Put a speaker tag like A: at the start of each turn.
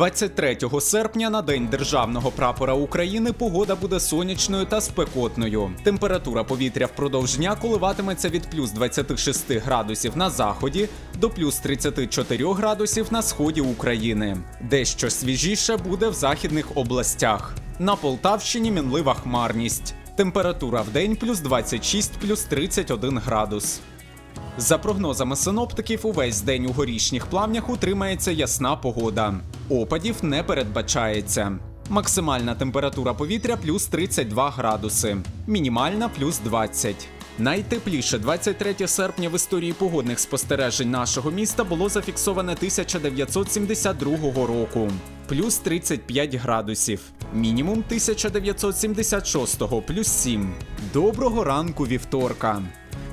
A: 23 серпня на день державного прапора України погода буде сонячною та спекотною. Температура повітря впродовж дня коливатиметься від плюс 26 градусів на заході до плюс 34 градусів на сході України. Дещо свіжіше буде в західних областях. На Полтавщині мінлива хмарність. Температура в день плюс 26 плюс 31 градус. За прогнозами синоптиків, увесь день у горішніх плавнях утримається ясна погода. Опадів не передбачається. Максимальна температура повітря плюс 32 градуси, мінімальна плюс 20. Найтепліше 23 серпня в історії погодних спостережень нашого міста було зафіксоване 1972 року, плюс 35 градусів, мінімум 1976 плюс 7. Доброго ранку вівторка.